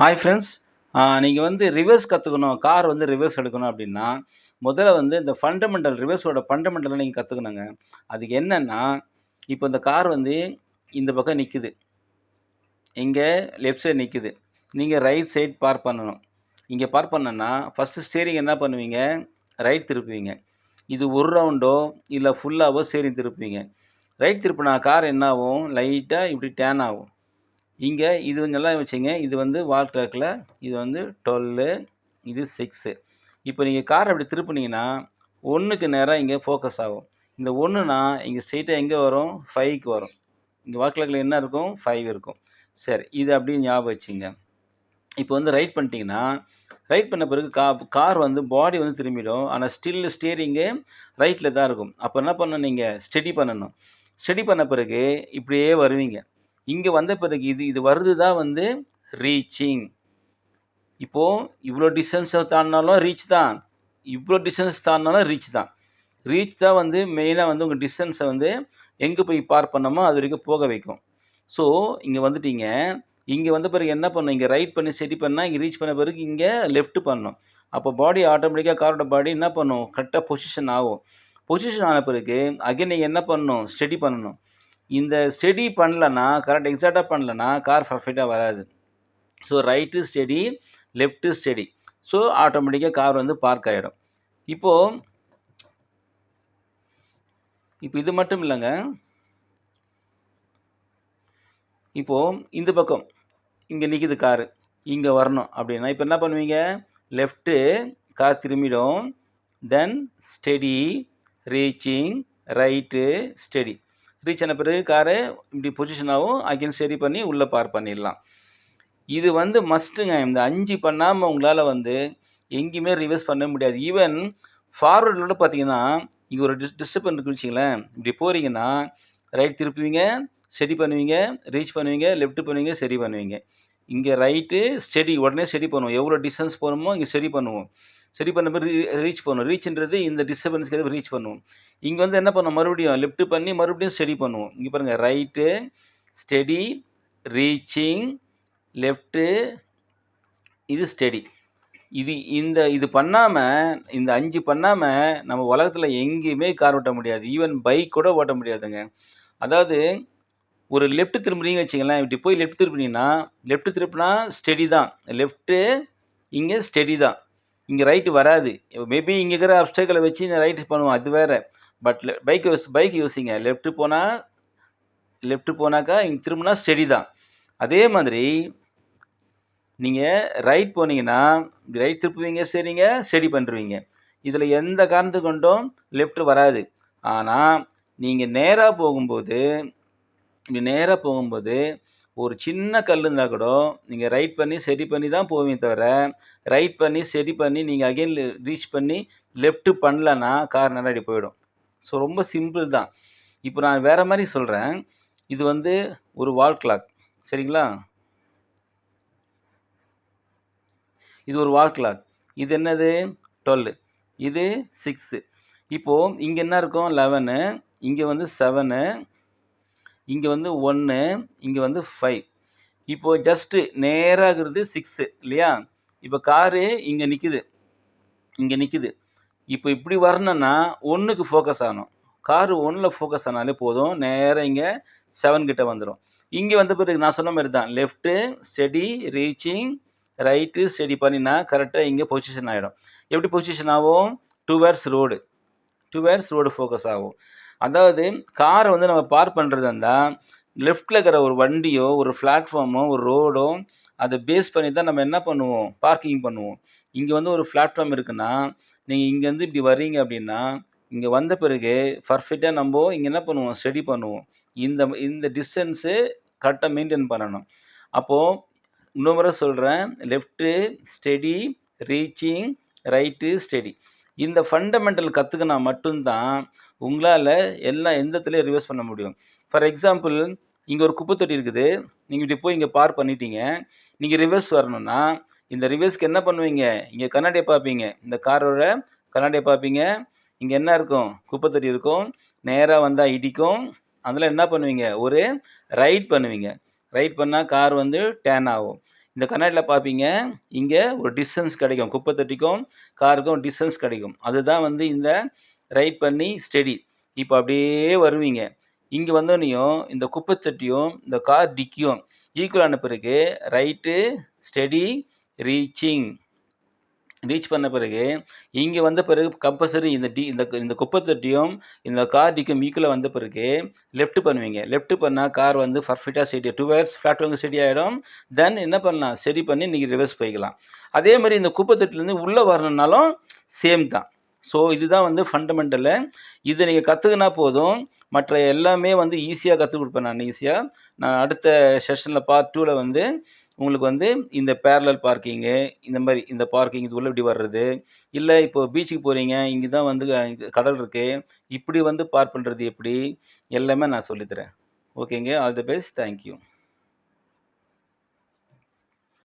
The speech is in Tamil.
ஹாய் ஃப்ரெண்ட்ஸ் நீங்கள் வந்து ரிவர்ஸ் கற்றுக்கணும் கார் வந்து ரிவர்ஸ் எடுக்கணும் அப்படின்னா முதல்ல வந்து இந்த ஃபண்டமெண்டல் ரிவர்ஸோட ஃபண்டமெண்டலை நீங்கள் கற்றுக்கணுங்க அதுக்கு என்னென்னா இப்போ இந்த கார் வந்து இந்த பக்கம் நிற்குது இங்கே லெஃப்ட் சைடு நிற்குது நீங்கள் ரைட் சைடு பார்க் பண்ணணும். இங்கே பார்க் பண்ணனா ஃபஸ்ட்டு ஸ்டேரிங் என்ன பண்ணுவீங்க? ரைட் திருப்புவீங்க. இது ஒரு ரவுண்டோ இல்லை ஃபுல்லாகவோ ஸ்டேரிங் திருப்புவீங்க. ரைட் திருப்பினா கார் என்ன ஆகும் லைட்டாக இப்படி டேன் ஆகும். இங்கே இது வந்து நல்லா வச்சுங்க இது வந்து வால் கிளாக்கில் இது வந்து டுவெல்லு இது சிக்ஸு இப்போ நீங்கள் கார் அப்படி திருப்புனீங்கன்னா ஒன்றுக்கு நேராக இங்கே ஃபோக்கஸ் ஆகும். இந்த ஒன்றுனா இங்கே ஸ்ட்ரெயிட்டாக எங்கே வரும்? ஃபைவ்க்கு வரும். இங்கே வால் கிளாக்கில் என்ன இருக்கும்? ஃபைவ் இருக்கும். சரி இது அப்படியே ஞாபகம் வச்சுங்க. இப்போ வந்து ரைட் பண்ணிட்டீங்கன்னா ரைட் பண்ண பிறகு கா கார் வந்து பாடி வந்து திரும்பிடும். ஆனால் ஸ்டில் ஸ்டியரிங்கு ரைட்டில் தான் இருக்கும். அப்போ என்ன பண்ணணும் நீங்கள் ஸ்டெடி பண்ணணும். ஸ்டெடி பண்ண பிறகு இப்படியே வருவீங்க. இங்கே வந்த பிறகு இது இது வருது தான் வந்து ரீச்சிங் இப்போது இவ்வளோ டிஸ்டன்ஸை தாண்டினாலும் ரீச் தான். இவ்வளோ டிஸ்டன்ஸ் தாண்டினாலும் ரீச் தான். ரீச் தான் வந்து மெயினாக வந்து உங்கள் டிஸ்டன்ஸை வந்து எங்கே போய் பார்க் பண்ணமோ அது வரைக்கும் போக வைக்கும். ஸோ இங்கே வந்துட்டீங்க. இங்கே வந்த பிறகு என்ன பண்ணும்? இங்கே ரைட் பண்ணி செடி பண்ணால் இங்கே ரீச் பண்ண பிறகு இங்கே லெஃப்ட் பண்ணணும் அப்போ பாடி ஆட்டோமேட்டிக்காக காரோட பாடி என்ன பண்ணும்? கரெக்டாக பொசிஷன் ஆகும். பொசிஷன் ஆன பிறகு அகைன் நீங்கள் என்ன பண்ணணும்? ஸ்டடி பண்ணணும். இந்த ஸ்டெடி பண்ணலன்னா கரெக்ட் எக்ஸாக்டாக பண்ணலன்னா கார் பர்ஃபெக்டாக வராது. So right steady left steady so ஆட்டோமேட்டிக்காக கார் வந்து பார்க் ஆகிடும் இப்போது இப்போ இது மட்டும் இல்லைங்க. இப்போது இந்த பக்கம் இங்கே நிற்கிது காரு இங்கே வரணும் அப்படின்னா இப்போ என்ன பண்ணுவீங்க? Left car திரும்பிடும். Then steady reaching right steady reach ஆன பிறகு காரை இப்படி பொசிஷன் ஆகும் அகைன் சரி பண்ணி உள்ளே பார்க் பண்ணிடலாம். இது வந்து மஸ்ட்டுங்க இந்த அஞ்சு பண்ணாமல் உங்களால் வந்து எங்கேயுமே ரிவர்ஸ் பண்ண முடியாது. ஈவன் ஃபார்வர்டில் கூட பார்த்தீங்கன்னா இங்கே ஒரு டிஸ் டிஸ்டர்பன் இருக்குன்னு இப்படி போகிறீங்கன்னா ரைட் திருப்புவீங்க ஸ்டெடி பண்ணுவீங்க ரீச் பண்ணுவீங்க லெஃப்ட் பண்ணுவீங்க சரி பண்ணுவீங்க. இங்கே ரைட்டு ஸ்டெடி உடனே ஸ்டெடி பண்ணுவோம். எவ்வளோ டிஸ்டன்ஸ் போகணுமோ இங்கே சரி பண்ணுவோம். சரி பண்ண மாதிரி ரீச் பண்ணுவோம் ரீச்ன்றது இந்த டிஸ்டர்பன்ஸ்க்கு ரீச் பண்ணுவோம் இங்கே வந்து என்ன பண்ணுவோம் மறுபடியும் லிஃப்ட் பண்ணி மறுபடியும் ஸ்டெடி பண்ணுவோம் இங்கே பாருங்கள் ரைட்டு ஸ்டெடி ரீச்சிங் லெஃப்ட்டு இது ஸ்டெடி இது இந்த இது பண்ணாமல் இந்த அஞ்சு பண்ணாமல் நம்ம உலகத்தில் எங்கேயுமே கார் ஓட்ட முடியாது. ஈவன் பைக் கூட ஓட்ட முடியாதுங்க. அதாவது ஒரு லெஃப்ட் திரும்புறீங்க வச்சுங்களேன் இப்படி போய் லெஃப்ட் திருப்பினீங்கன்னா லெஃப்ட் திருப்பினா ஸ்டெடி தான். லெஃப்ட்டு இங்கே ஸ்டெடி தான். இங்கே ரைட்டு வராது. மேபி இங்கே இருக்கிற அப்டேக்களை வச்சு நான் ரைட்டு பண்ணுவோம் அது வேறு. பட் பைக் யூஸ் பைக் யூஸிங்க லெஃப்ட்டு போனால் லெஃப்ட்டு போனாக்கா இங்கே திரும்பினா ஸ்டெடி தான். அதே மாதிரி நீங்கள் ரைட் போனீங்கன்னா ரைட் திருப்புவீங்க சரிங்க ஸ்டெடி பண்ணுருவீங்க இதில் எந்த காரணத்து கொண்டும் லெஃப்ட்டு வராது. ஆனால் நீங்கள் நேராக போகும்போது இப்படி நேராக போகும்போது ஒரு சின்ன கல் இருந்தால் கூட நீங்கள் ரைட் பண்ணி சரி பண்ணி தான் போவீங்க தவிர ரைட் பண்ணி சரி பண்ணி நீங்கள் அகைன் ரீச் பண்ணி லெஃப்ட்டு பண்ணலன்னா கார் நேராடி போயிடும். ஸோ ரொம்ப சிம்பிள் தான். இப்போ நான் வேறு மாதிரி சொல்கிறேன் இது வந்து ஒரு வால் கிளாக். சரிங்களா? இது ஒரு வால் கிளாக். இது என்னது? டுவெல்லு இது சிக்ஸு. இப்போது இங்கே என்ன இருக்கும்? லெவனு. இங்கே வந்து செவனு. இங்கே வந்து ஒன்று இங்கே வந்து ஃபைவ் இப்போது ஜஸ்ட்டு நேராகிறது சிக்ஸு இல்லையா? இப்போ காரு இங்கே நிற்கிது இங்கே நிற்கிது இப்போ இப்படி வரணுன்னா ஒன்றுக்கு ஃபோக்கஸ் ஆகணும். காரு ஒன்றில் ஃபோக்கஸ் ஆனாலே போதும். நேராக இங்கே செவன் கிட்ட வந்துடும் இங்கே வந்த பிறகு நான் சொன்ன மாதிரி தான். Left steady reaching right steady பண்ணினா கரெக்டாக இங்கே பொசிஷன் ஆகிடும் எப்படி பொசிஷன் ஆகும்? Towards road towards road focus ஆகும். அதாவது காரை வந்து நம்ம பார்க் பண்ணுறது இருந்தால் லெஃப்டில் இருக்கிற ஒரு வண்டியோ ஒரு பிளாட்ஃபார்மோ ஒரு ரோடோ அதை பேஸ் பண்ணி தான் நம்ம என்ன பண்ணுவோம்? பார்க்கிங் பண்ணுவோம். இங்கே வந்து ஒரு பிளாட்ஃபார்ம் இருக்குன்னா நீங்கள் இங்கேருந்து இப்படி வர்றீங்க அப்படின்னா இங்கே வந்த பிறகு பர்ஃபெக்டாக நம்ம இங்கே என்ன பண்ணுவோம்? ஸ்டடி பண்ணுவோம். இந்த இந்த டிஸ்டன்ஸு கரெக்டாக மெயின்டைன் பண்ணணும். அப்போது இன்னொரு முறை சொல்கிறேன் left steady reaching right steady இந்த ஃபண்டமெண்டல் கற்றுக்கினா மட்டும்தான் உங்களால் எல்லாம் எந்தத்துலேயும் ரிவர்ஸ் பண்ண முடியும். ஃபார் எக்ஸாம்பிள் இங்கே ஒரு குப்பை தொட்டி இருக்குது. நீங்கள் இப்படி போய் இங்கே பார்க் பண்ணிட்டீங்க. நீங்கள் ரிவர்ஸ் வரணும்னா இந்த ரிவர்ஸ்க்கு என்ன பண்ணுவீங்க? இங்கே கண்ணாடியை பார்ப்பீங்க. இந்த காரோட கண்ணாடியை பார்ப்பீங்க. இங்கே என்ன இருக்கும்? குப்பை தொட்டி இருக்கும். நேராக வந்தால் இடிக்கும். அதில் என்ன பண்ணுவீங்க? ஒரு ரைட் பண்ணுவீங்க. ரைட் பண்ணால் கார் வந்து டேன் ஆகும். இந்த கண்ணாடியில் பார்ப்பீங்க. இங்கே ஒரு டிஸ்டன்ஸ் கிடைக்கும். குப்பை தொட்டிக்கும் காருக்கும் டிஸ்டன்ஸ் கிடைக்கும். அதுதான் வந்து இந்த ரைட் பண்ணி ஸ்டெடி. இப்போ அப்படியே வருவீங்க. இங்கே வந்தோடனையும் இந்த குப்பை தொட்டியும் இந்த கார் டிக்கியும் ஈக்குவல் ஆன பிறகு ரைட்டு ஸ்டெடி ரீச்சிங் ரீச் பண்ண பிறகு இங்கே வந்த பிறகு கம்பல்சரி இந்த டி இந்த இந்த குப்பை தொட்டியும் இந்த கார் டிக்கும் ஈக்குவலாக வந்த பிறகு லெஃப்ட் பண்ணுவீங்க. லெஃப்ட் பண்ணால் கார் வந்து பர்ஃபெக்டாக ஸ்டெடி டூ வயர்ஸ் ஃப்ளாட் வந்து ஸ்டெடி ஆகிடும் தென் என்ன பண்ணலாம்? ஸ்டெடி பண்ணி நீங்கள் ரிவர்ஸ் போய்க்கலாம். அதே மாதிரி இந்த குப்பை தொட்டிலேருந்து உள்ளே வரணுன்னாலும் சேம் தான். ஸோ இதுதான் வந்து ஃபண்டமெண்டலு இதை நீங்கள் கற்றுக்கினா போதும். மற்ற எல்லாமே வந்து ஈஸியாக கற்றுக் கொடுப்பேன் நான் ஈஸியாக நான் அடுத்த செஷனில் பார்ட் டூவில் வந்து உங்களுக்கு வந்து இந்த பேரலல் பார்க்கிங்கு இந்த மாதிரி இந்த பார்க்கிங் இது உள்ளே இப்படி வர்றது. இல்லை இப்போ பீச்சுக்கு போகிறீங்க இங்கே தான் வந்து கடல் இருக்குது இப்படி வந்து பார்க் பண்ணுறது எப்படி? எல்லாமே நான் சொல்லித்தரேன் ஓகேங்க ஆல் தி பெஸ்ட் தேங்க்யூ